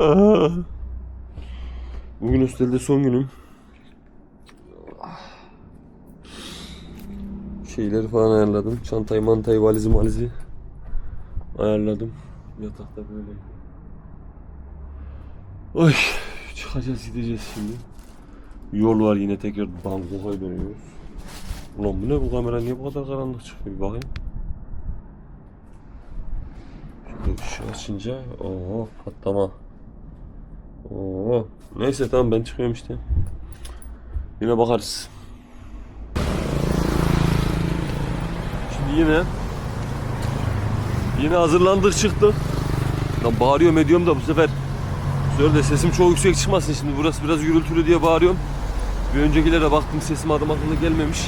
Aa. Bugün hostelde son günüm. Şeyleri falan ayarladım. Çantayı, mantayı, valizi, malizi ayarladım. Yatakta böyle. Oy, çıkacağız gideceğiz şimdi. Yol var yine tekrar Bangkok'a dönüyoruz. Ulan bu ne bu kamera niye bu kadar karanlık çıkıyor bir bakayım. Şöyle ışığı açınca ooo patlama. Neyse tamam ben çıkıyorum işte. Yine bakarız. Şimdi yine yine hazırlandık çıktık. Lan bağırıyorum ediyorum da bu sefer bu de sesim çok yüksek çıkmasın şimdi burası biraz gürültülü diye bağırıyorum. Bir öncekilere baktım sesim adım akıllı gelmemiş.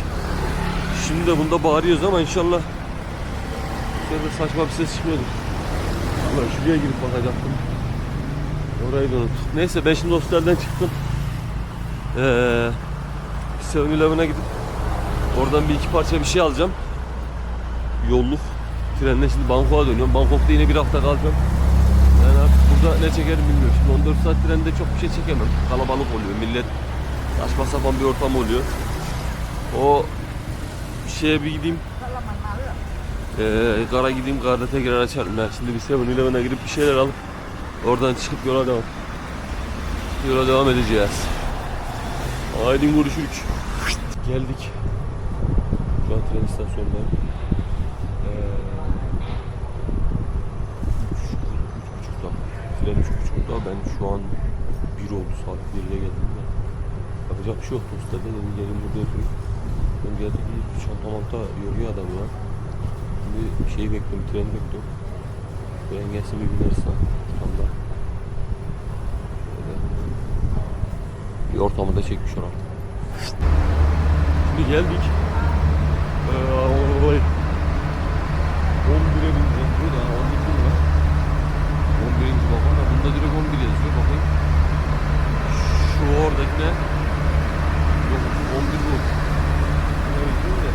Şimdi de bunda bağırıyoruz ama inşallah bu saçma bir ses çıkmıyordur. Ulan şuraya girip bakacaktım. Orayı da unuttuk. Neyse ben şimdi hostelden çıktım. Ee, 7-Eleven'a gidip oradan bir iki parça bir şey alacağım. Yolluk. Trenle şimdi Bangkok'a dönüyorum. Bangkok'ta yine bir hafta kalacağım. Yani artık burada ne çekerim bilmiyorum. Şimdi 14 saat trende çok bir şey çekemem. Kalabalık oluyor. Millet saçma sapan bir ortam oluyor. O şeye bir gideyim. Ee, kara gideyim karda tekrar açarım. Yani şimdi bir 7-Eleven'a gidip bir şeyler alıp oradan çıkıp yola devam. Yola devam edeceğiz. Haydi görüşürük. Geldik. Şu an tren istasyonundayım. Ee, üç, üç buçukta. Tren üç buçukta. Ben şu an bir oldu saat 1'de geldim de. Yapacak bir şey yok. Dostlar dedim gelin burada oturayım. Ben geldik bir çanta manta yoruyor adam ya. Şimdi şeyi bekliyorum, treni bekliyorum. Tren gelsin bir bineriz ha. Tam da. Şöyle. Bir ortamı da çekmiş olan. Şimdi geldik. Ee, olay. 11'e bineceğiz. Bu da 12 mi var? 11. bakın da bunda direkt 11 yazıyor. Bakayım. Şu oradaki? Yok 11 bu. Ne yazıyor da?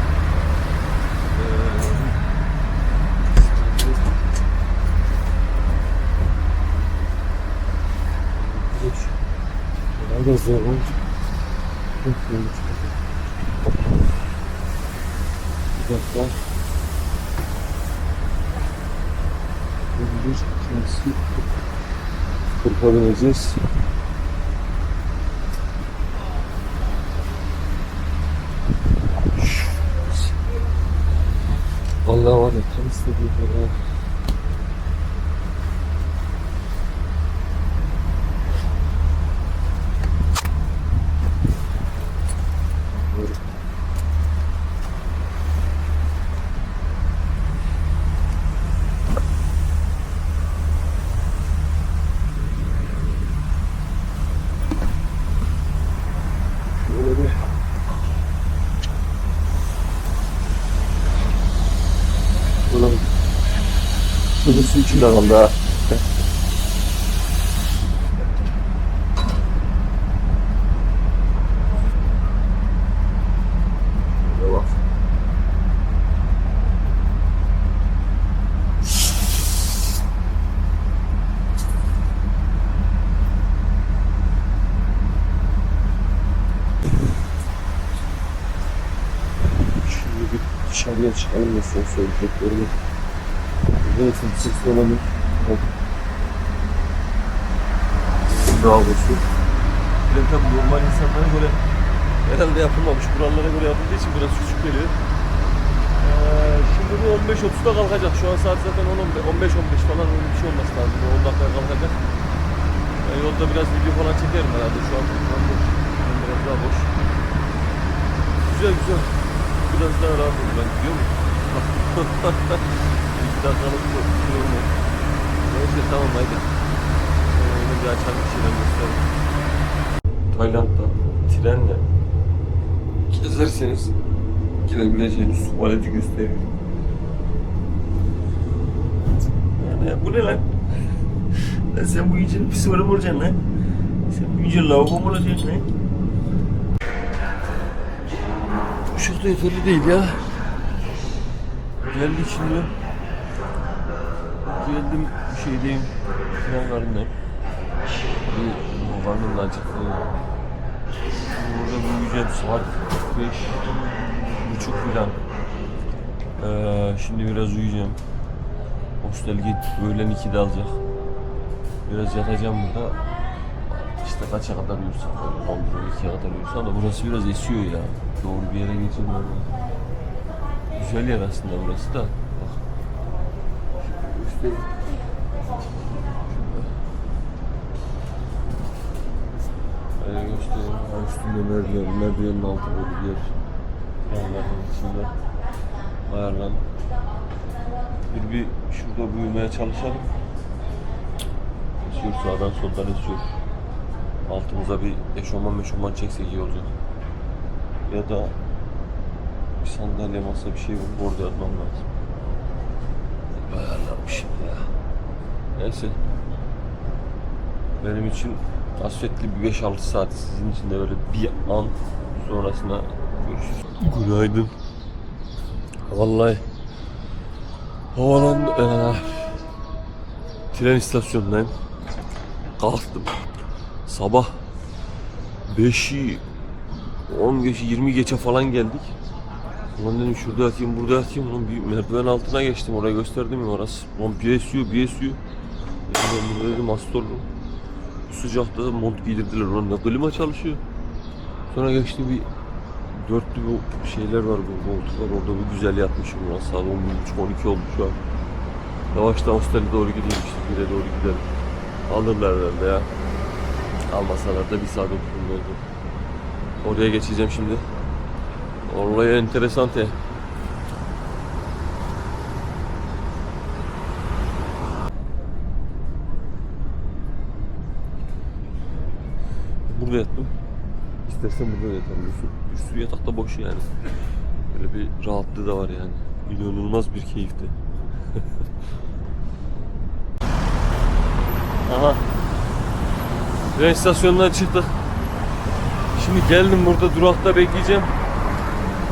Ee, Geç. Herhalde zor olmuş. Bir dakika. Bir ikincisi. Kırpa bineceğiz. Allah var ya. Şöyle bir Ulan Şurada su içinde kaldı ha. Şimdi bir dışarıya çıkalım da son söyleyeceklerimi. Neyse siz olalım. Bravosu. Böyle tabii normal insanlara göre herhalde yapılmamış. Kurallara göre yapıldığı için biraz küçük geliyor. Ee, şimdi bu 15.30'da kalkacak. Şu an saat zaten 15-15 falan öyle bir şey olması lazım. 10 dakika kalkacak. Ee, yolda biraz video falan çekerim herhalde şu an. Şu an boş. An biraz daha boş. Güzel güzel. Biraz daha rahat oldu ben gidiyor muyum? Dakikalık olmaz. Neyse tamam haydi. Yine bir açalım bir şeyler gösterelim. Tayland'da trenle gezerseniz girebileceğiniz tuvaleti gösteriyor. Yani bu ne lan? Lan sen bu gece pis var mı olacaksın lan? Sen bu gece lavabo mu olacaksın lan? Çok da yeterli değil ya. Geldik şimdi. Geldim şeydeyim. Tren garındayım. Bir babanın acıklı ya. Burada büyüyeceğim saat 5 buçuk falan. Ee, şimdi biraz uyuyacağım. Hostel git öğlen 2'de alacak. Biraz yatacağım burada. İşte kaça kadar uyursam, 11 2'ye kadar uyursam da burası biraz esiyor ya. Doğru bir yere geçirmem. Güzel yer aslında burası da. Bak. Üstte Öyle göstereyim. Ha, üstünde merdiven, merdivenin altı böyle bir yer. Yanlarının içinde ayarlan. Bir bir şurada büyümeye çalışalım. Esiyor sağdan soldan esiyor. Altımıza bir eşofman meşofman çeksek iyi olacak. Ya da bir sandalye masa bir şey bulup orada yatmam lazım. Ayarlanmış şimdi ya. Neyse. Benim için hasretli bir 5-6 saat sizin için de böyle bir an sonrasında görüşürüz. Günaydın. Vallahi havalan eee, tren istasyonundayım. Kalktım. Sabah 5'i 10 geçe 20 geçe falan geldik. Ulan dedim şurada yatayım burada yatayım. Ulan bir merdiven altına geçtim oraya gösterdim ya orası. Ulan bir esiyor bir esiyor. Ben burada dedim hasta olurum. Bu sıcakta da mont giydirdiler. Ulan ne klima çalışıyor. Sonra geçti bir dörtlü bu şeyler var bu koltuklar orada bir güzel yatmışım ulan saat 11.30 12 oldu şu an. Yavaştan hostele doğru gidiyorum işte bire doğru gidelim. Alırlar herhalde ya. Almasalar da bir saat oturum oldu. Oraya geçeceğim şimdi. Olay enteresan te. Burada yattım. İstersen burada da yatarım. Bir yatak da boş yani. Böyle bir rahatlığı da var yani. İnanılmaz bir keyifti. Aha. Tren istasyonundan çıktık. Şimdi geldim burada durakta bekleyeceğim.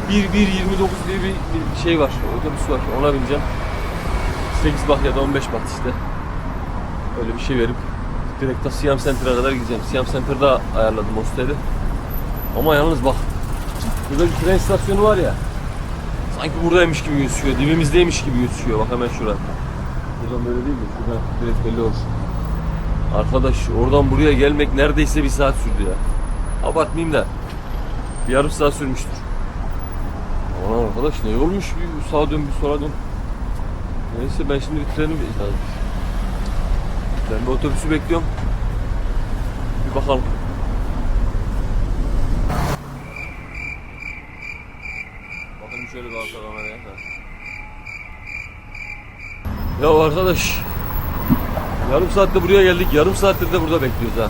1129 diye bir şey var. Otobüs var. Ona bineceğim. 8 baht ya da 15 baht işte. Öyle bir şey verip direkt de Siam Center'a kadar gideceğim. Siam Center'da ayarladım hosteli. Ama yalnız bak. Burada bir tren istasyonu var ya. Sanki buradaymış gibi gözüküyor. Dibimizdeymiş gibi gözüküyor. Bak hemen şurada. Buradan böyle değil mi? Şuradan direkt belli olur. Arkadaş oradan buraya gelmek neredeyse bir saat sürdü ya. Abartmayayım da. Bir yarım saat sürmüştür. Aman arkadaş ne olmuş bir sağa dön bir sola dön. Neyse ben şimdi bir treni. Ben bir otobüsü bekliyorum. Bir bakalım. Bakın şöyle bir arka kameraya. Ha. Ya arkadaş. Yarım saatte buraya geldik. Yarım saattir de burada bekliyoruz ha.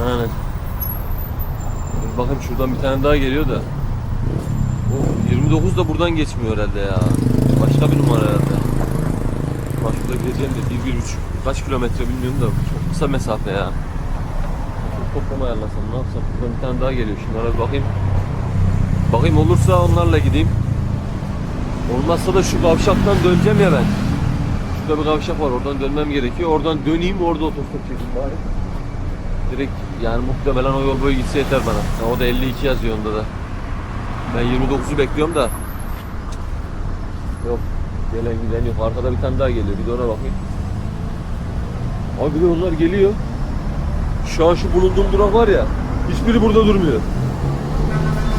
Yani. Bakın şuradan bir tane daha geliyor da. O 29 da buradan geçmiyor herhalde ya. Başka bir numara herhalde. Bak şurada gideceğim de bir, bir buçuk. Kaç kilometre bilmiyorum da çok kısa mesafe ya. Çok toplama ayarlasam ne yapsam? Buradan bir tane daha geliyor. Şimdi bakayım. Bakayım olursa onlarla gideyim. Olmazsa da şu kavşaktan döneceğim ya ben. Şurada bir kavşak var oradan dönmem gerekiyor. Oradan döneyim orada otostop çekeyim bari. Direkt yani muhtemelen o yol boyu gitse yeter bana. Ya o da 52 yazıyor onda da. Ben 29'u bekliyorum da. Yok. Gelen giden yok. Arkada bir tane daha geliyor. Bir de ona bakayım. Abi bir de onlar geliyor. Şu an şu bulunduğum durak var ya. Hiçbiri burada durmuyor.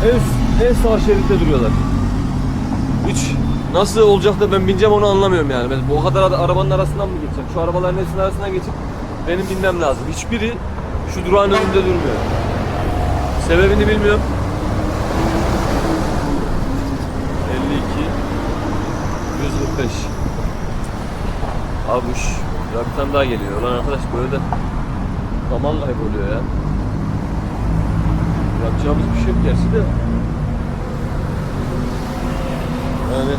En, en sağ şeritte duruyorlar. Hiç nasıl olacak da ben bineceğim onu anlamıyorum yani. Ben bu kadar ara- arabanın arasından mı geçeceğim? Şu arabaların hepsinin arasından geçip benim binmem lazım. Hiçbiri şu durağın önünde durmuyor. Sebebini bilmiyorum. 52 145 Abuş tane daha geliyor. Lan arkadaş böyle de zaman kayboluyor ya. Yapacağımız bir şey yok gerçi de. Yani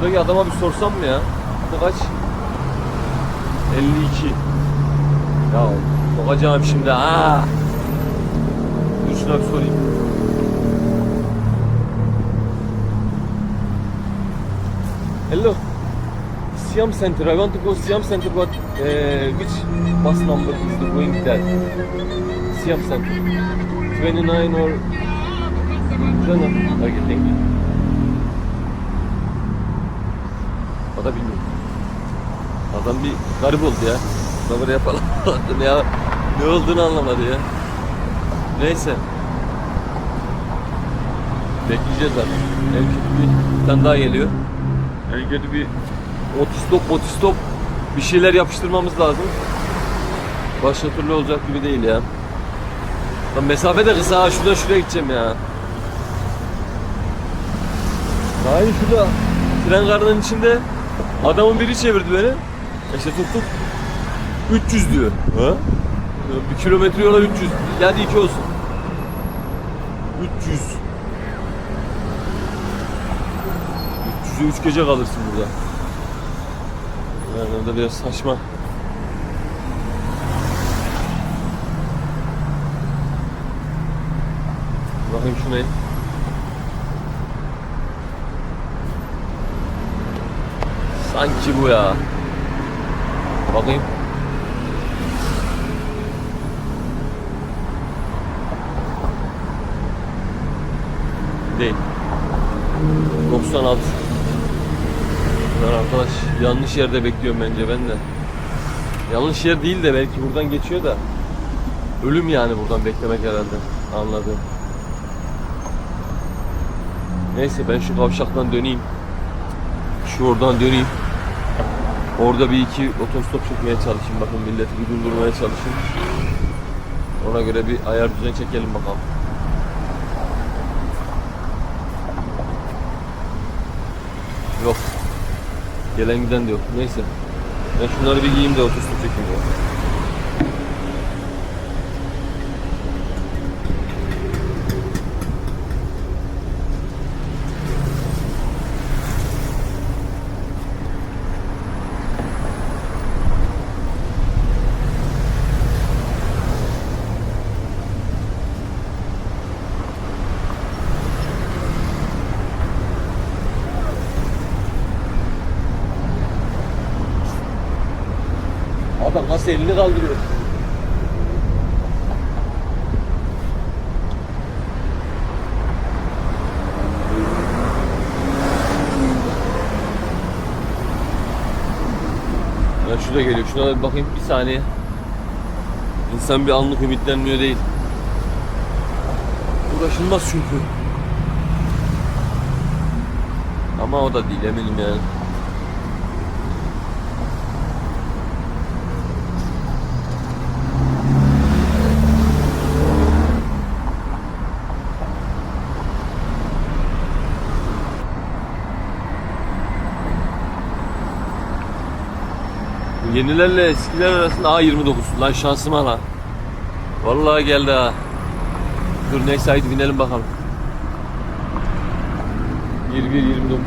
şuradaki adama bir sorsam mı ya? Bu kaç? 52. Ya bakacağım şimdi ha. Dur şuna bir sorayım. Hello. Siam Center. I want to go Siam Center, but uh, which bus number is the going there? Siam Center. 29 or... Okay, thank you. O da bilmiyor. Adam bir garip oldu ya. Falan baktım ya. Ne olduğunu anlamadı ya. Neyse. Bekleyeceğiz artık. En kötü bir tane daha geliyor. En kötü bir otostop otostop bir şeyler yapıştırmamız lazım. Başka türlü olacak gibi değil ya. Lan mesafe de kısa ha. Şuradan şuraya gideceğim ya. Hayır şurada tren garının içinde adamın biri çevirdi beni. İşte tuttuk. 300 diyor. Ha? Bir kilometre yola 300. Hadi iki olsun. 300. 300'e 3 gece kalırsın burada. Yani orada biraz saçma. Bakayım şuna. Sanki bu ya. Bakayım. Değil. 96. Lan arkadaş yanlış yerde bekliyorum bence ben de. Yanlış yer değil de belki buradan geçiyor da. Ölüm yani buradan beklemek herhalde. Anladım. Neyse ben şu kavşaktan döneyim. Şu oradan döneyim. Orada bir iki otostop çekmeye çalışayım. Bakın milleti bir durdurmaya çalışayım. Ona göre bir ayar düzen çekelim bakalım. Yok. Gelen giden de yok. Neyse. Ben şunları bir giyeyim de otostop çekeyim. ya. Adam nasıl elini kaldırıyor? Ya şurada geliyor. Şuna da bir bakayım bir saniye. İnsan bir anlık ümitlenmiyor değil. Uğraşılmaz çünkü. Ama o da değil eminim yani. Yenilerle eskiler arasında A29. Lan şansıma lan. Vallahi geldi ha. Dur neyse haydi binelim bakalım. 21 29.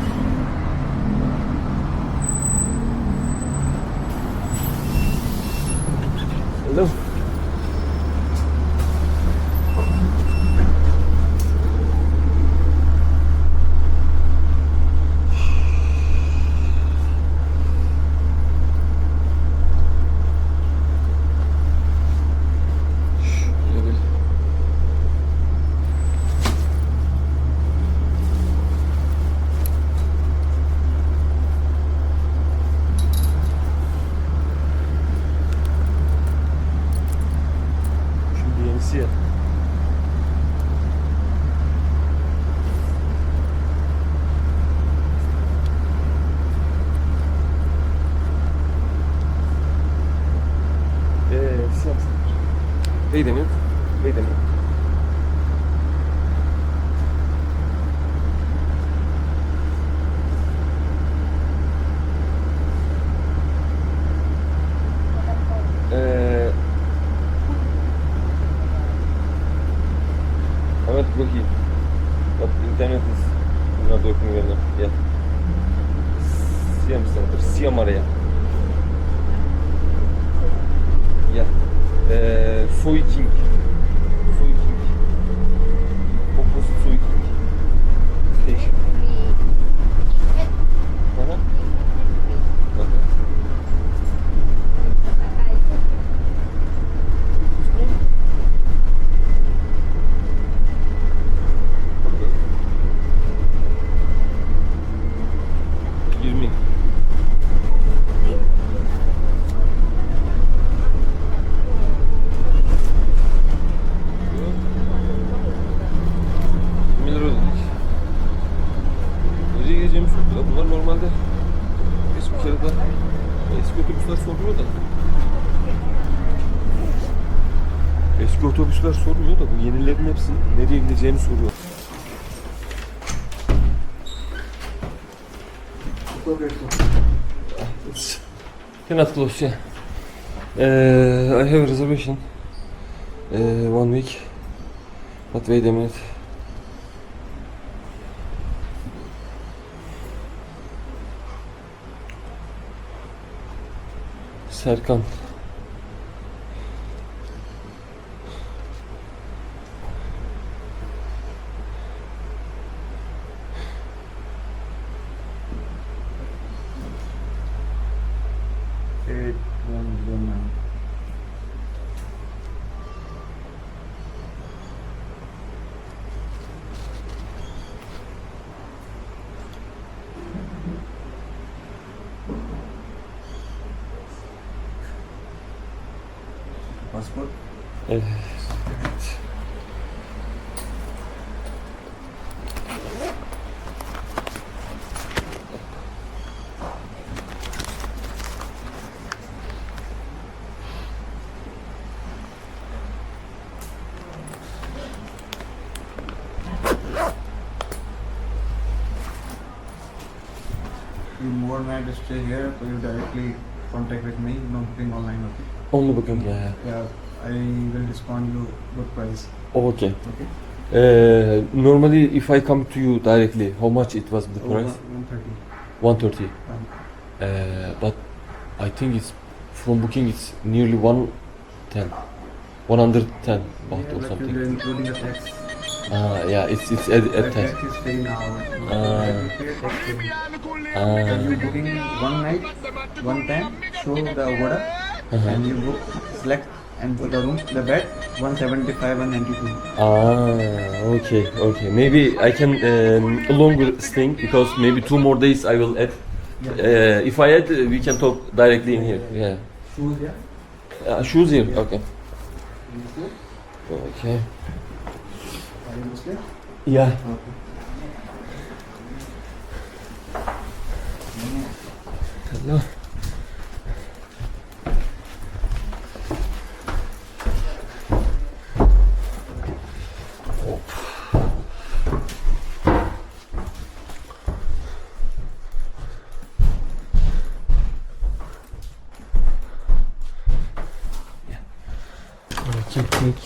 Hello. Şöyle bir- Şimdi yenisi ya. Eee, siyah. Wait a minute. Wait a minute. Eee Evet plugin. But internet is not working well now. Yeah. Siam Center. Siam area. Yeah. Ee, Soy King. Soy King. Opposite Soy King. Station. Aha. Aha. eski otobüsler sormuyor da. Eski otobüsler sormuyor da bu yenilerin hepsinin nereye gideceğini soruyor. Cannot close, yeah. I have reservation. Uh, one week. But wait a minute. Serkan. Passport? Eh. Evet. You more night stay here, so you directly contact with me, no booking online, okay? Only booking, yeah. yeah. Yeah, I will discount you good price, okay. okay? Uh, normally, if I come to you directly, how much it was the price? One thirty. 130. Uh, but I think it's from booking it's nearly 110. 110 baht or something. Including the tax. Ah, yeah, it's it's at, at tax is now. Ah. Ah, you booking one night, one time, show the order, Uh-huh. and you book, select, and put the room, the bed, 175 and 92. ah, okay, okay. Maybe I can um, longer staying because maybe two more days I will add. Uh, if I add, uh, we can talk directly in here. Yeah. Shoes, yeah? Uh, shoes here. Okay. Okay. Are you Muslim? Yeah. Okay. Hello.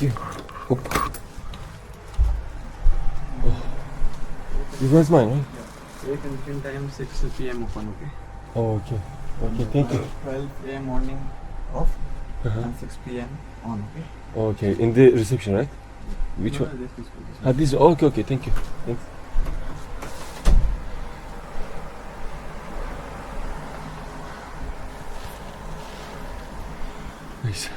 You. Hop. Oh. You guys mine, right? Wait until time 6 p.m. open, okay? Oh, okay. Okay, thank you. 12 a.m. morning off Uh-huh. and 6 p.m. on, okay? Okay, in the reception, right? Which No, one? no, this is- this is- Ah, this. Okay, okay. Thank you. Thanks. Neyse.